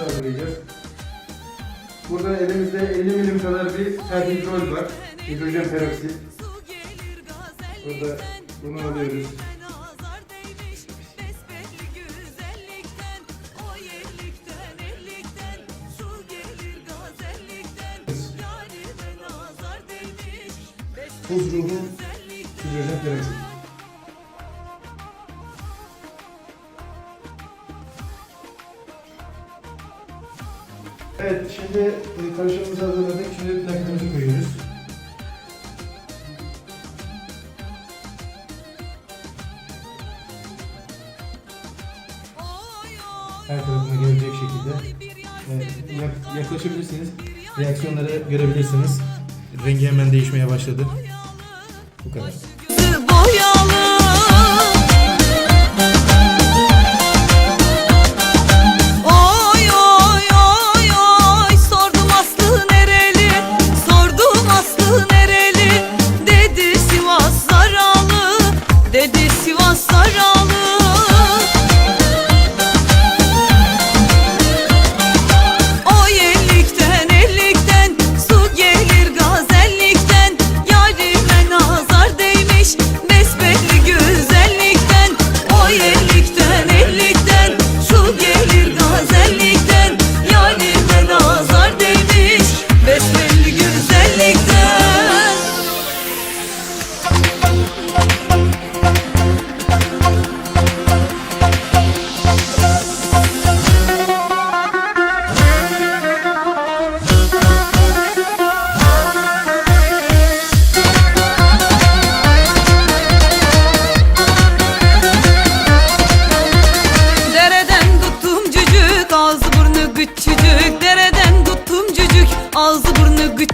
hazırlayacağız. Burada elimizde 50 milim kadar bir terhidrol var. Hidrojen peroksit. Burada bunu alıyoruz. Tuz ruhu hidrojen peroksit. Evet, şimdi e, karışımımızı hazırladık. Şimdi nakitimizi koyuyoruz. Oy oy Her tarafına gelecek şekilde e, yak- yaklaşabilirsiniz. Reaksiyonları görebilirsiniz. Rengi hemen değişmeye başladı. Bu kadar.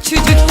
주주